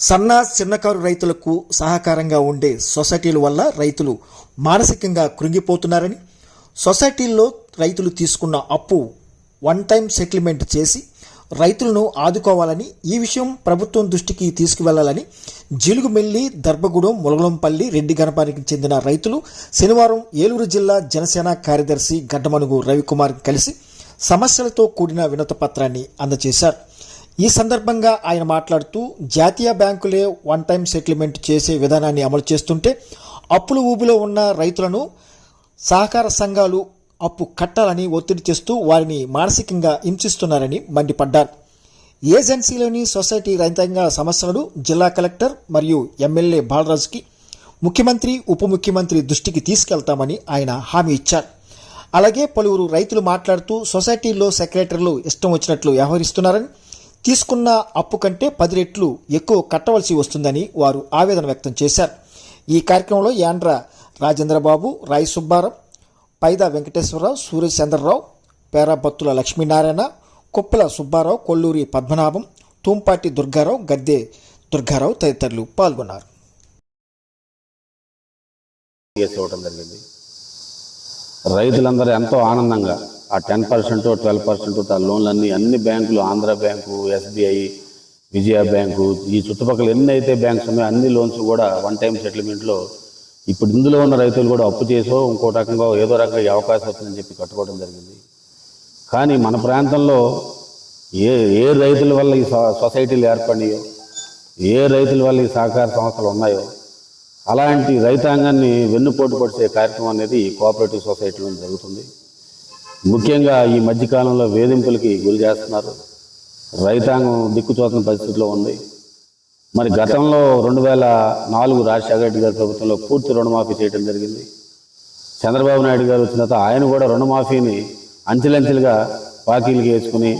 సన్న చిన్నకారు రైతులకు సహకారంగా ఉండే సొసైటీల వల్ల రైతులు మానసికంగా కృంగిపోతున్నారని సొసైటీల్లో రైతులు తీసుకున్న అప్పు వన్ టైం సెటిల్మెంట్ చేసి రైతులను ఆదుకోవాలని ఈ విషయం ప్రభుత్వం దృష్టికి తీసుకువెళ్ళాలని జిలుగుమెల్లి దర్భగూడెం ములగలంపల్లి రెడ్డి గణపానికి చెందిన రైతులు శనివారం ఏలూరు జిల్లా జనసేన కార్యదర్శి గడ్డమనుగు రవికుమార్ కలిసి సమస్యలతో కూడిన వినత పత్రాన్ని అందజేశారు. ఈ సందర్భంగా ఆయన మాట్లాడుతూ జాతీయ బ్యాంకులే వన్ టైం సెటిల్మెంట్ చేసే విధానాన్ని అమలు చేస్తుంటే అప్పులు ఊబిలో ఉన్న రైతులను సహకార సంఘాలు అప్పు కట్టాలని ఒత్తిడి చేస్తూ వారిని మానసికంగా హింసిస్తున్నారని మండిపడ్డారు. ఏజెన్సీలోని సొసైటీ రైతాంగ సమస్యలను జిల్లా కలెక్టర్ మరియు ఎమ్మెల్యే బాలరాజుకి ముఖ్యమంత్రి ఉప ముఖ్యమంత్రి దృష్టికి తీసుకెళ్తామని ఆయన హామీ ఇచ్చారు. అలాగే పలువురు రైతులు మాట్లాడుతూ సొసైటీలో సెక్రటరీలు ఇష్టం వచ్చినట్లు వ్యవహరిస్తున్నారని తీసుకున్న అప్పు కంటే పది రెట్లు ఎక్కువ కట్టవలసి వస్తుందని వారు ఆవేదన వ్యక్తం చేశారు. ఈ కార్యక్రమంలో యాండ్ర రాజేంద్రబాబు రాయ్ సుబ్బారావు పైదా వెంకటేశ్వరరావు సూర్య చంద్రరావు పేరాబత్తుల లక్ష్మీనారాయణ కుప్పల సుబ్బారావు కొల్లూరి పద్మనాభం తూంపాటి దుర్గారావు గద్దె దుర్గారావు తదితరులు పాల్గొన్నారు. రైతులందరూ ఎంతో ఆనందంగా ఆ టెన్ పర్సెంట్ ట్వెల్వ్ పర్సెంట్ ఆ లోన్లన్నీ అన్ని బ్యాంకులు Andhra bank SBI Vijaya bank ఈ చుట్టుపక్కల ఎన్ని అయితే బ్యాంక్స్ ఉన్నాయో అన్ని లోన్స్ కూడా వన్ టైం సెటిల్మెంట్లో ఇప్పుడు ఇందులో ఉన్న రైతులు కూడా అప్పు చేసో ఇంకో రకంగా ఏదో రకంగా ఈ అవకాశం వస్తుందని చెప్పి కట్టుకోవడం జరిగింది. కానీ మన ప్రాంతంలో ఏ ఏ రైతుల వల్ల ఈ సొసైటీలు ఏర్పడినాయో ఏ రైతుల వల్ల ఈ సహకార సంస్థలు ఉన్నాయో అలాంటి రైతాంగాన్ని వెన్నుపోటు పడిచే కార్యక్రమం అనేది ఈ కోఆపరేటివ్ సొసైటీలో జరుగుతుంది. ముఖ్యంగా ఈ మధ్యకాలంలో వేధింపులకి గురి చేస్తున్నారు. రైతాంగం దిక్కుచోతున్న పరిస్థితిలో ఉంది. మరి గతంలో రెండు వేల నాలుగు రాజశేఖర రెడ్డి గారి ప్రభుత్వంలో పూర్తి రుణమాఫీ చేయడం జరిగింది. చంద్రబాబు నాయుడు గారు వచ్చిన తర్వాత ఆయన కూడా రుణమాఫీని అంచెలంచెలుగా బాకీలకి వేసుకుని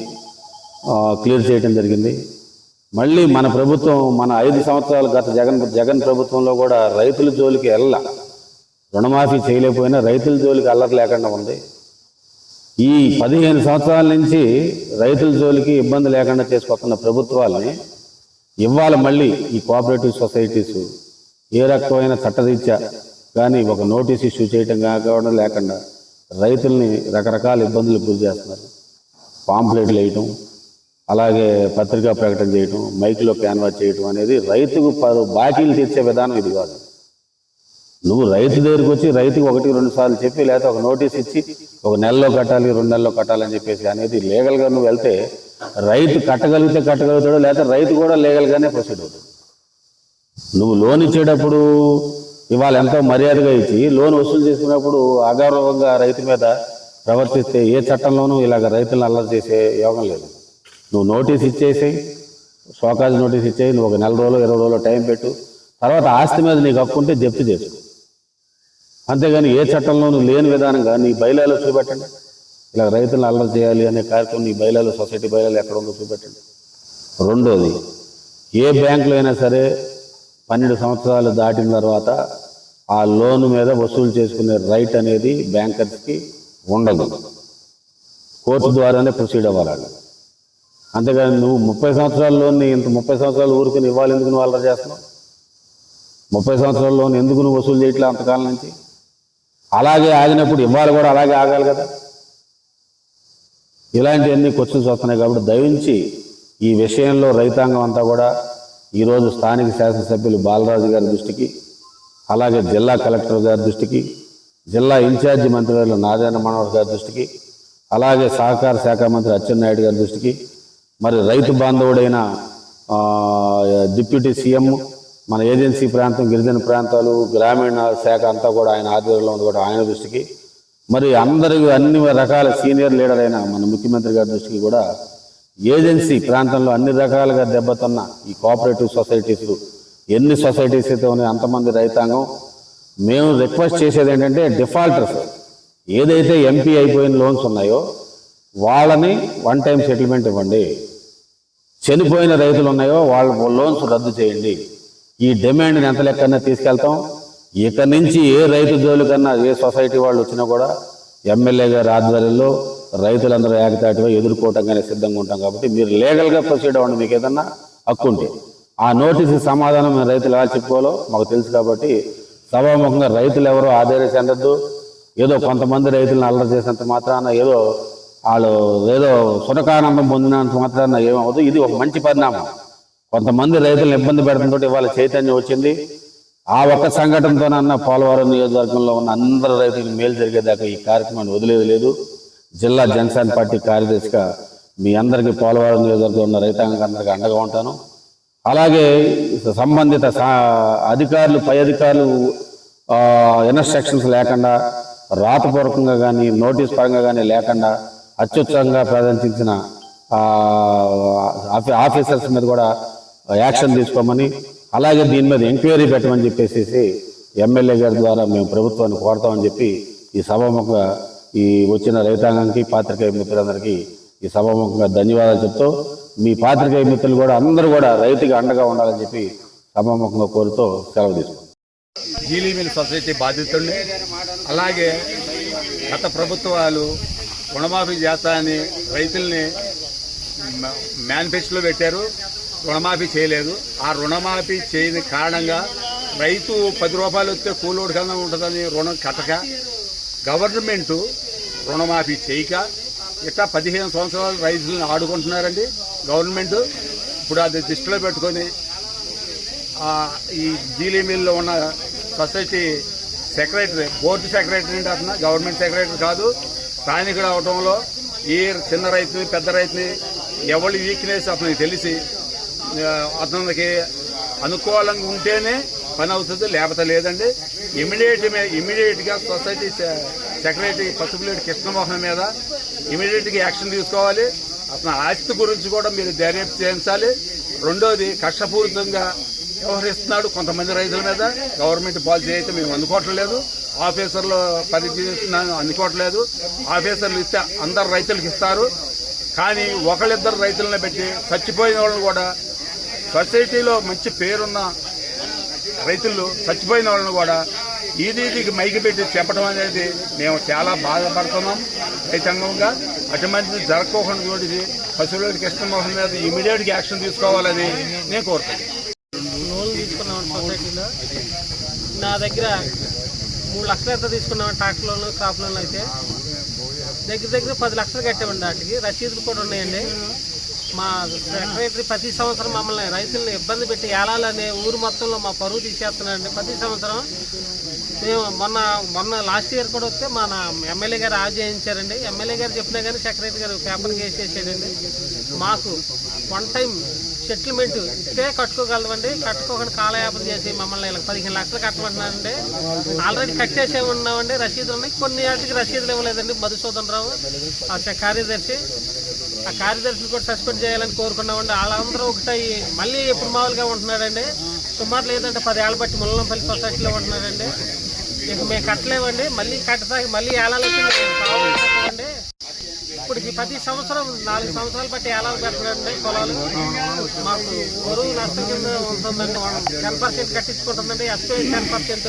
క్లియర్ చేయడం జరిగింది. మళ్ళీ మన ప్రభుత్వం మన ఐదు సంవత్సరాలు గత జగన్ జగన్ ప్రభుత్వంలో కూడా రైతుల జోలికి వెళ్ళ రుణమాఫీ చేయలేకపోయినా రైతుల జోలికి అల్లరి లేకుండా ఉంది. ఈ పదిహేను సంవత్సరాల నుంచి రైతుల జోలికి ఇబ్బంది లేకుండా చేసుకొస్తున్న ప్రభుత్వాలని ఇవ్వాలి మళ్ళీ ఈ కోఆపరేటివ్ సొసైటీస్. ఏ రకమైన చట్టరీత్యా కానీ ఒక నోటీస్ ఇష్యూ చేయటం కాకుండా లేకుండా రైతుల్ని రకరకాల ఇబ్బందులకు గురి చేస్తున్నారు. పాంప్లెట్లు వేయటం అలాగే పత్రికా ప్రకటన చేయటం మైక్లో క్యాన్వాస్ చేయటం అనేది రైతుకు బాకీలు తీర్చే విధానం ఇది కాదు. నువ్వు రైతు దగ్గరికి వచ్చి రైతుకి ఒకటి రెండు సార్లు చెప్పి లేకపోతే ఒక నోటీస్ ఇచ్చి ఒక నెలలో కట్టాలి రెండు నెలల్లో కట్టాలని చెప్పేసి అనేది లీగల్గా నువ్వు వెళ్తే రైతు కట్టగలిగితే కట్టగలుగుతాడు లేకపోతే రైతు కూడా లీగల్గానే ప్రొసీడ్ అవుతాడు. నువ్వు లోన్ ఇచ్చేటప్పుడు ఇవాళ ఎంతో మర్యాదగా ఇచ్చి లోన్ వసూలు చేసుకున్నప్పుడు అగౌరవంగా రైతు మీద ప్రవర్తిస్తే ఏ చట్టంలోనూ ఇలాగ రైతులను అల్లరి చేసే యోగం లేదు. నువ్వు నోటీస్ ఇచ్చేసి సోకాజ్ నోటీస్ ఇచ్చేయి నువ్వు ఒక నెల రోజులు ఇరవై రోజులు టైం పెట్టు తర్వాత ఆస్తి మీద నీకు హక్కు ఉంటే జప్తు చేసుకో. అంతేగాని ఏ చట్టంలోనూ లేని విధానంగా నీ బయలాలో చూపెట్టండి. ఇలా రైతులను అల్లరి చేయాలి అనే కార్యక్రమం నీ బయలాలో సొసైటీ బయలాలు ఎక్కడ ఉందో చూపెట్టండి. రెండోది ఏ బ్యాంకులో అయినా సరే పన్నెండు సంవత్సరాలు దాటిన తర్వాత ఆ లోన్ మీద వసూలు చేసుకునే రైట్ అనేది బ్యాంకర్స్కి ఉండదు. కోర్టు ద్వారానే ప్రొసీడ్ అవ్వాలి అంతేగాని నువ్వు ముప్పై సంవత్సరాల లోన్ ఇంత ముప్పై సంవత్సరాలు ఊరుకుని ఇవ్వాలి ఎందుకు నువ్వు అల్లరి చేస్తున్నావు? ముప్పై సంవత్సరాల లోన్ ఎందుకు నువ్వు వసూలు చేయట్లే అంతకాలం నుంచి? అలాగే ఆగినప్పుడు ఇవ్వాలి కూడా అలాగే ఆగాలి కదా? ఇలాంటివన్నీ క్వశ్చన్స్ వస్తున్నాయి కాబట్టి దయించి ఈ విషయంలో రైతాంగం అంతా కూడా ఈరోజు స్థానిక శాసనసభ్యులు బాలరాజు గారి దృష్టికి అలాగే జిల్లా కలెక్టర్ గారి దృష్టికి జిల్లా ఇన్ఛార్జి మంత్రివర్యులు నారాయణ మనోహర్ గారి దృష్టికి అలాగే సహకార శాఖ మంత్రి అచ్చెన్నాయుడు గారి దృష్టికి మరి రైతు బాంధవుడైన డిప్యూటీ సీఎం మన ఏజెన్సీ ప్రాంతం గిరిజన ప్రాంతాలు గ్రామీణ శాఖ అంతా కూడా ఆయన ఆధ్వర్యంలో ఉంది కూడా ఆయన దృష్టికి. మరి అందరి అన్ని రకాల సీనియర్ లీడర్ అయిన మన ముఖ్యమంత్రి గారి దృష్టికి కూడా ఏజెన్సీ ప్రాంతంలో అన్ని రకాలుగా దెబ్బతున్న ఈ కోఆపరేటివ్ సొసైటీస్ ఎన్ని సొసైటీస్ అయితే ఉన్నాయో అంతమంది రైతాంగం. మేము రిక్వెస్ట్ చేసేది ఏంటంటే డిఫాల్టర్స్. ఏదైతే ఎంపీ అయిపోయిన లోన్స్ ఉన్నాయో వాళ్ళని వన్ టైం సెటిల్మెంట్ ఇవ్వండి. చనిపోయిన రైతులు ఉన్నాయో వాళ్ళ లోన్స్ రద్దు చేయండి. ఈ డిమాండ్ని ఎంత లెక్కన్నా తీసుకెళ్తాం? ఇక నుంచి ఏ రైతు జోలికన్నా ఏ సొసైటీ వాళ్ళు వచ్చినా కూడా ఎమ్మెల్యే గారి ఆధ్వర్యంలో రైతులందరూ ఏకతాటిగా ఎదుర్కోవటంగానే సిద్ధంగా ఉంటాం కాబట్టి మీరు లీగల్గా ప్రొసీడ్ అవ్వండి మీకు ఏదన్నా హక్కు ఉంటే. ఆ నోటీసు సమాధానం మేము రైతులు ఎలా చెప్పుకోవాలో మాకు తెలుసు కాబట్టి సభాముఖంగా రైతులు ఎవరో ఆధార చెందద్దు. ఏదో కొంతమంది రైతులను అల్లరి చేసినంత మాత్రాన ఏదో వాళ్ళు ఏదో సునకానందం పొందినంత మాత్రాన ఏమవుతుంది ఇది ఒక మంచి పరిణామం. కొంతమంది రైతులను ఇబ్బంది పెడుతుంటే ఇవాళ చైతన్యం వచ్చింది. ఆ ఒక్క సంఘటనతోనన్న పోలవరం నియోజకవర్గంలో ఉన్న అందరు రైతులకు మేలు జరిగేదాకా ఈ కార్యక్రమాన్ని వదిలేదు లేదు. జిల్లా జనసేన పార్టీ కార్యదర్శిగా మీ అందరికీ పోలవరం నియోజకవర్గం ఉన్న రైతాంగం అందరికీ అండగా ఉంటాను. అలాగే సంబంధిత సా- అధికారులు పై అధికారులు ఇన్స్ట్రక్షన్స్ లేకుండా రాతపూర్వకంగా కానీ నోటీస్ పరంగా కానీ లేకుండా అత్యుత్సవంగా ప్రదర్శించిన ఆఫీ- ఆఫీసర్స్ మీద కూడా యాక్షన్ తీసుకోమని అలాగే దీని మీద ఎంక్వైరీ పెట్టమని చెప్పేసి ఎమ్మెల్యే గారి ద్వారా మేము ప్రభుత్వాన్ని కోరతామని చెప్పి ఈ సభాముఖంగా ఈ వచ్చిన రైతాంగానికి పాత్రికేయ మిత్రులందరికీ ఈ సభాముఖంగా ధన్యవాదాలు చెప్తూ మీ పాత్రికేయ మిత్రులు కూడా అందరూ కూడా రైతుకి అండగా ఉండాలని చెప్పి సభాముఖంగా కోరుతూ సెలవు తీసుకుంటాం జీలీమిల్ సొసైటీ బాధితుల్ని అలాగే గత ప్రభుత్వాలు రుణమాఫీ చేస్తానని రైతుల్ని మేనిఫెస్టోలో పెట్టారు. రుణమాఫీ చేయలేదు. ఆ రుణమాఫీ చేయని కారణంగా రైతు పది రూపాయలు వస్తే కూలోడి కన్నా ఉంటుందని రుణం కట్టక గవర్నమెంట్ రుణమాఫీ చేయక ఇట్లా పదిహేను సంవత్సరాలు రైతులను ఆడుకుంటున్నారండి. గవర్నమెంట్ ఇప్పుడు అది దృష్టిలో పెట్టుకొని ఈ జీలీ మిల్లో ఉన్న సొసైటీ సెక్రటరీ బోర్డు సెక్రటరీ అంటే అతను గవర్నమెంట్ సెక్రటరీ కాదు. స్థానికుడు అవడంలో ఈ చిన్న రైతుని పెద్ద రైతుని ఎవరి వీక్నెస్ అతనికి తెలిసి అతనికి అనుకూలంగా ఉంటేనే పని అవుతుంది లేకపోతే లేదండి. ఇమీడియట్ ఇమీడియట్గా సొసైటీ సెక్రటరీ పసుపులేటి కృష్ణమోహన్ మీద ఇమీడియట్గా యాక్షన్ తీసుకోవాలి. అతని ఆస్తి గురించి కూడా మీరు దర్యాప్తు చేయించాలి. రెండోది కష్టపూరితంగా వ్యవహరిస్తున్నాడు కొంతమంది రైతుల మీద. గవర్నమెంట్ పాలసీ అయితే మేము అందుకోవట్లేదు. ఆఫీసర్లు పనిచేస్తున్నాను అందుకోవట్లేదు. ఆఫీసర్లు ఇస్తే అందరు రైతులకు ఇస్తారు. కానీ ఒకళ్ళిద్దరు రైతులను పెట్టి చచ్చిపోయిన వాళ్ళని కూడా సొసైటీలో మంచి పేరున్న రైతులు చచ్చిపోయిన వాళ్ళని కూడా ఈదీదికి మైకి పెట్టి చెప్పడం అనేది మేము చాలా బాధపడుతున్నాం. రైతాంగంగా అటువంటిది జరగకోకుండా చూసి పశువులకి కృష్ణమోహన్ మీద ఇమీడియట్గా యాక్షన్ తీసుకోవాలని నేను కోరుతున్నాను. లోన్ సొసైటీలో. నా దగ్గర మూడు లక్షలు ఎంత తీసుకున్నాం ట్రాక్టర్ లోన్ క్రాప్ లోన్ అయితే? దగ్గర దగ్గర పది లక్షలు కట్టామండి వాటికి. రసీదులు కూడా ఉన్నాయండి. మా సెక్రటరీ ప్రతి సంవత్సరం మమ్మల్ని రైతులను ఇబ్బంది పెట్టి ఏలాలనే ఊరు మొత్తంలో మా పరువు తీసేస్తున్నారండి ప్రతి సంవత్సరం మేము మొన్న మొన్న లాస్ట్ ఇయర్ కూడా వస్తే మన ఎమ్మెల్యే గారు ఆజయించారండి ఎమ్మెల్యే గారు చెప్పినా కానీ సెక్రటరీ గారు పేపర్ వేసేసాడండి మాకు వన్ టైం సెటిల్మెంట్ ఇస్తే కట్టుకోగలమండి. కట్టుకోకుండా కాలయాపన చేసి మమ్మల్ని ఇలా పదిహేను లక్షలు కట్టమంటున్నానండి ఆల్రెడీ కట్టేసే ఉన్నామండి. రసీదులు ఉన్నాయి. కొన్ని వాటికి రసీదులు ఇవ్వలేదండి. మధుసూదన్ రావు ఆ కార్యదర్శి. ఆ కార్యదర్శిని కూడా సస్పెండ్ చేయాలని కోరుకున్నామండి. వాళ్ళందరూ ఒకటై మళ్ళీ ఎప్పుడు మామూలుగా ఉంటున్నాడండి సుమారు లేదంటే పదేళ్ళ బట్టి ముల్లంపల్లి సొసైటీలో ఉంటున్నాడండి ఇక మేము కట్టలేమండి. మళ్ళీ కట్టడానికి మళ్ళీ ఏలాలి కావాలండి ఇప్పుడు ఈ ప్రతి సంవత్సరం నాలుగు సంవత్సరాలు బట్టి ఏలాలు పెట్టడండి పొలాలు. మాకు బరువు నష్టం కింద ఉంటుందండి. Ten percent కట్టించుకుంటుందండి. SP ten percent.